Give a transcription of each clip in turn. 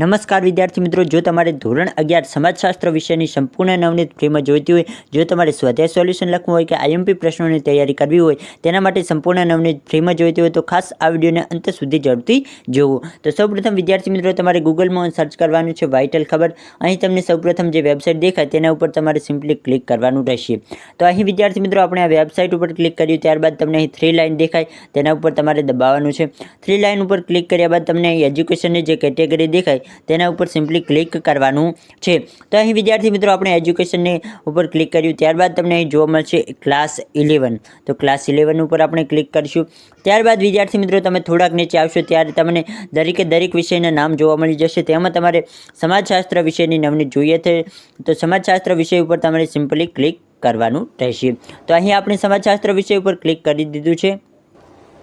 નમસ્કાર વિદ્યાર્થી મિત્રો, જો તમારે ધોરણ અગિયાર સમાજશાસ્ત્ર વિષયની સંપૂર્ણ નવનીત ફ્રીમાં જોઈતી હોય, જો તમારે સ્વાધ્યાય સોલ્યુશન લખવું હોય કે આઈએમપી પ્રશ્નોની તૈયારી કરવી હોય, તેના માટે સંપૂર્ણ નવનીત ફ્રીમાં જોઈતી હોય તો ખાસ આ વિડીયોને અંત સુધી જરૂરથી જોવો. તો સૌપ્રથમ વિદ્યાર્થી મિત્રો, તમારે ગૂગલમાં સર્ચ કરવાનું છે વાઇટલ ખબર. અહીં તમને સૌપ્રથમ જે વેબસાઇટ દેખાય તેના ઉપર તમારે સિમ્પલી ક્લિક કરવાનું રહેશે. તો અહીં વિદ્યાર્થી મિત્રો, આપણે આ વેબસાઇટ ઉપર ક્લિક કર્યું, ત્યારબાદ તમને અહીં થ્રી લાઇન દેખાય, તેના ઉપર તમારે દબાવવાનું છે. થ્રી લાઇન ઉપર ક્લિક કર્યા બાદ તમને એજ્યુકેશનની જે કેટેગરી દેખાય તેના ઉપર સિમ્પલી ક્લિક કરવાનું છે. તો અહીં વિદ્યાર્થી મિત્રો, આપણે એજ્યુકેશનની ઉપર ક્લિક કર્યું. ત્યારબાદ તમને અહીં જોવા મળશે ક્લાસ ઇલેવન તો ક્લાસ ઇલેવન ઉપર આપણે ક્લિક કરીશું. ત્યારબાદ વિદ્યાર્થી મિત્રો, તમે થોડાક નીચે આવશો, ત્યારે તમને દરેકે દરેક વિષયના નામ જોવા મળી જશે. તેમાં તમારે સમાજશાસ્ત્ર વિષયની નવની જોઈએ છે. તો સમાજશાસ્ત્ર વિષય ઉપર તમારે સિમ્પલી ક્લિક કરવાનું રહેશે. તો અહીં આપણે સમાજશાસ્ત્ર વિષય ઉપર ક્લિક કરી દીધું છે.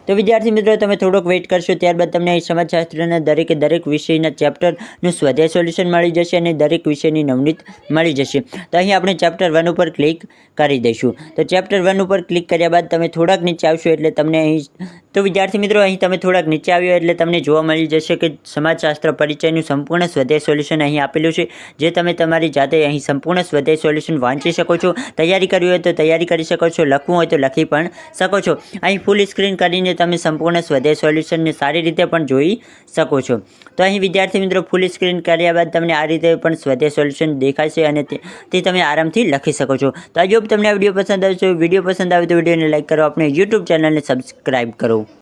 તો વિદ્યાર્થી મિત્રો, તમે થોડોક વેઇટ કરશો, ત્યારબાદ તમને અહીં સમાજશાસ્ત્રના દરેકે દરેક વિષયના ચેપ્ટરનું સ્વાધ્યાય સોલ્યુશન મળી જશે અને દરેક વિષયની નવનીત મળી જશે. તો અહીં આપણે ચેપ્ટર વન ઉપર ક્લિક કરી દઈશું. તો ચેપ્ટર વન ઉપર ક્લિક કર્યા બાદ તમે થોડાક નીચે આવશો એટલે તમને અહીં તો વિદ્યાર્થી મિત્રો, અહીં તમે થોડાક નીચે આવ્યો એટલે તમને જોવા મળી જશે કે સમાજશાસ્ત્ર પરિચયનું સંપૂર્ણ સ્વાધ્યાય સોલ્યુશન અહીં આપેલું છે. જે તમે તમારી જાતે અહીં સંપૂર્ણ સ્વાધ્યાય સોલ્યુશન વાંચી શકો છો. તૈયારી કરવી હોય તો તૈયારી કરી શકો છો. લખવું હોય તો લખી પણ શકો છો. અહીં ફૂલ સ્ક્રીન કરીને તમે સંપૂર્ણ સ્વદેશ સોલ્યુશનને સારી રીતે પણ જોઈ શકો છો. તો અહીં વિદ્યાર્થી મિત્રો ફૂલ સ્ક્રીન કર્યા બાદ તમને આ રીતે પણ સ્વદેશ સોલ્યુશન દેખાશે અને તે તમે આરામથી લખી શકો છો. તો આજે તમને આ વીડિયો પસંદ આવે છે, વીડિયો પસંદ આવે તો વિડીયોને લાઇક કરો, આપણે યુટ્યુબ ચેનલને સબસ્ક્રાઈબ કરો.